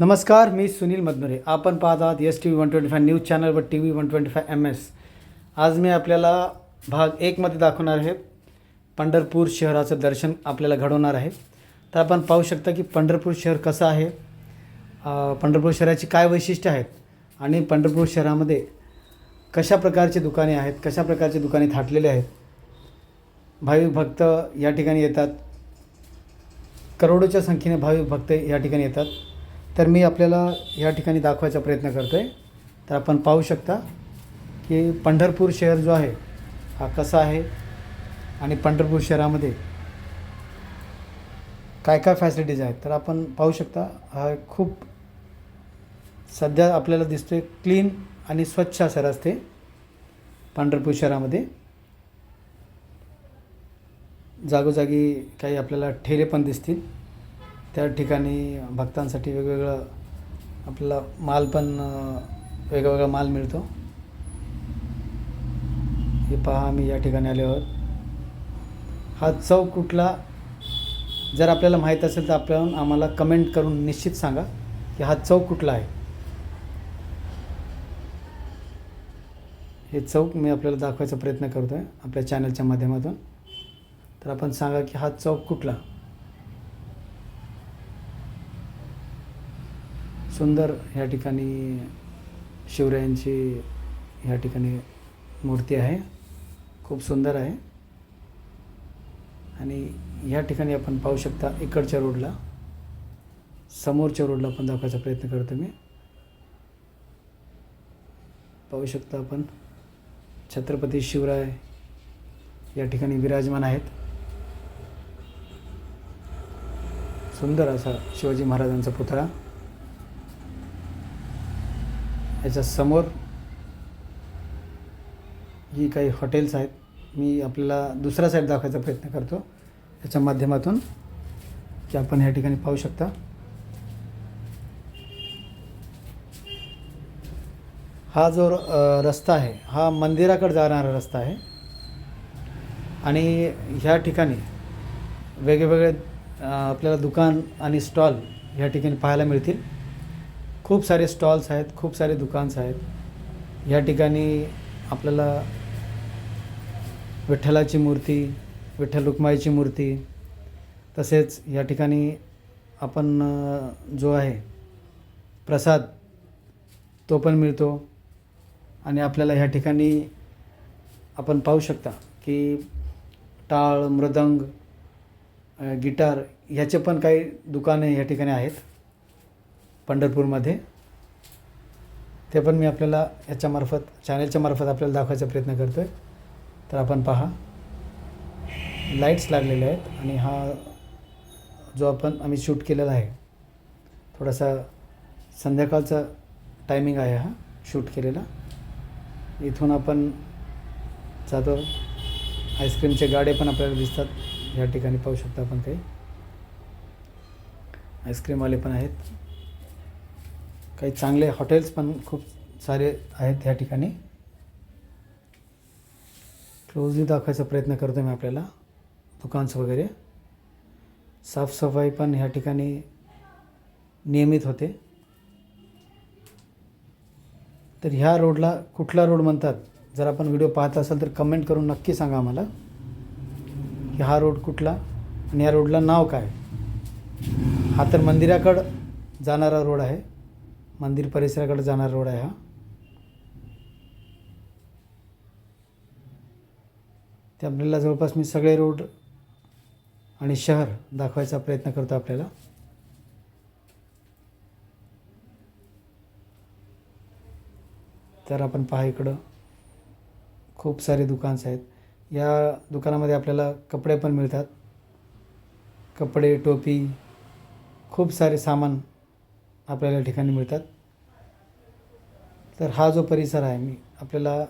नमस्कार मी सुनील मदनुरे. आपण पाहत आहात S T V one twenty five news channel व T V one twenty five M S आज मी आपल्याला भाग एकमध्ये दाखवणार आहे. पंढरपूर शहराचं दर्शन आपल्याला घडवणार आहे. तर आपण पाहू शकता की पंढरपूर शहर कसं आहे. पंढरपूर शहराची काय वैशिष्ट्य आहेत आणि पंढरपूर शहरामध्ये कशा प्रकारची दुकाने आहेत कशा प्रकारची दुकाने थाटलेले आहेत. भाविक भक्त या ठिकाणी येतात. करोडोच्या संख्येने भाविक भक्त या ठिकाणी येतात. तर मी आपल्याला या ठिकाणी दाखवायचा प्रयत्न करतो आहे तर आपण पाहू शकता की पंढरपूर शहर जो आहे हा कसा आहे आणि पंढरपूर शहरामध्ये काय काय फॅसिलिटीज आहेत? तर आपण पाहू शकता हा खूप सध्या आपल्याला दिसतोय क्लीन आणि स्वच्छ असं रस्ते पंढरपूर शहरामध्ये. जागोजागी काही आपल्याला ठेले पण दिसतील. त्या ठिकाणी भक्तांसाठी वेगवेगळं आपला माल पण वेगवेगळा माल मिळतो. हे पहा आम्ही या ठिकाणी आलो आहोत. हा चौक कुठला? जर आपल्याला माहीत असेल तर आपण आम्हाला कमेंट करून निश्चित सांगा की हा चौक कुठला आहे. हे चौक मी आपल्याला दाखवायचा प्रयत्न करतो आहे आपल्या चॅनलच्या माध्यमातून. तर आपण सांगा की हा चौक कुठला? सुंदर ह्या ठिकाणी शिवरायांची ह्या ठिकाणी मूर्ती आहे. खूप सुंदर आहे. आणि ह्या ठिकाणी आपण पाहू शकता इकडच्या रोडला समोरच्या रोडला पण दाखवायचा प्रयत्न करतो मी. पाहू शकता आपण छत्रपती शिवराय या ठिकाणी विराजमान आहेत. सुंदर असा शिवाजी महाराजांचा पुतळा. याच्या समोर ही काही हॉटेल्स आहेत मी आपल्याला दुसरा साईड दाखवायचा प्रयत्न करतो. याच्या माध्यमातून की आपण ह्या ठिकाणी पाहू शकता. हा जो रस्ता आहे हा मंदिराकडे जाणारा रस्ता आहे. आणि ह्या ठिकाणी वेगवेगळे आपल्याला दुकान आणि स्टॉल ह्या ठिकाणी पाहायला मिळतील. खूप सारे स्टॉल्स आहेत खूप सारे दुकान्स आहेत. या ठिकाणी आपल्याला विठ्ठलाची मूर्ती विठ्ठल रुक्माईची मूर्ती तसेच या ठिकाणी आपण जो आहे प्रसाद तो पण मिळतो. आणि आपल्याला ह्या ठिकाणी आपण पाहू शकता की टाळ मृदंग गिटार ह्याचे पण काही दुकाने या ठिकाणी आहेत. पंढरपूरमध्ये. ते पण मी आपल्याला याच्यामार्फत चॅनलच्या मार्फत आपल्याला दाखवायचा प्रयत्न करतो आहे तर आपण पहा. लाईट्स लागलेले आहेत आणि हा जो आपण आम्ही शूट केलेला आहे थोडासा संध्याकाळचा टायमिंग आहे हा शूट केलेला. इथून आपण जातो. आईस्क्रीमचे गाडे पण आपल्याला दिसतात. या ठिकाणी पाहू शकता आपण ते. आईस्क्रीमवाले पण आहेत. काही चांगले हॉटेल्स पण खूप सारे आहेत ह्या ठिकाणी. क्लोजली दाखवायचा प्रयत्न करतो मी आपल्याला. दुकान्स वगैरे. साफसफाई पण ह्या ठिकाणी नियमित होते. तर ह्या रोडला कुठला रोड म्हणतात? जर आपण व्हिडिओ पाहत असाल तर कमेंट करून नक्की सांगा आम्हाला. की हा रोड कुठला आणि या रोडला नाव काय? हा तर मंदिराकडं जाणारा रोड आहे. मंदिर परिसराकडे जाणारा रोड आहे हा. ते आपल्याला जवळपास मी सगळे रोड आणि शहर दाखवायचा प्रयत्न करतो आपल्याला. तर आपण पहा इकडं. खूप सारे दुकान्स आहेत. या दुकानामध्ये आपल्याला कपडे पण मिळतात. कपडे टोपी खूप सारे सामान आपल्याला ठिकाणी मिळतात. तर हा जो परिसर आहे मी आपल्याला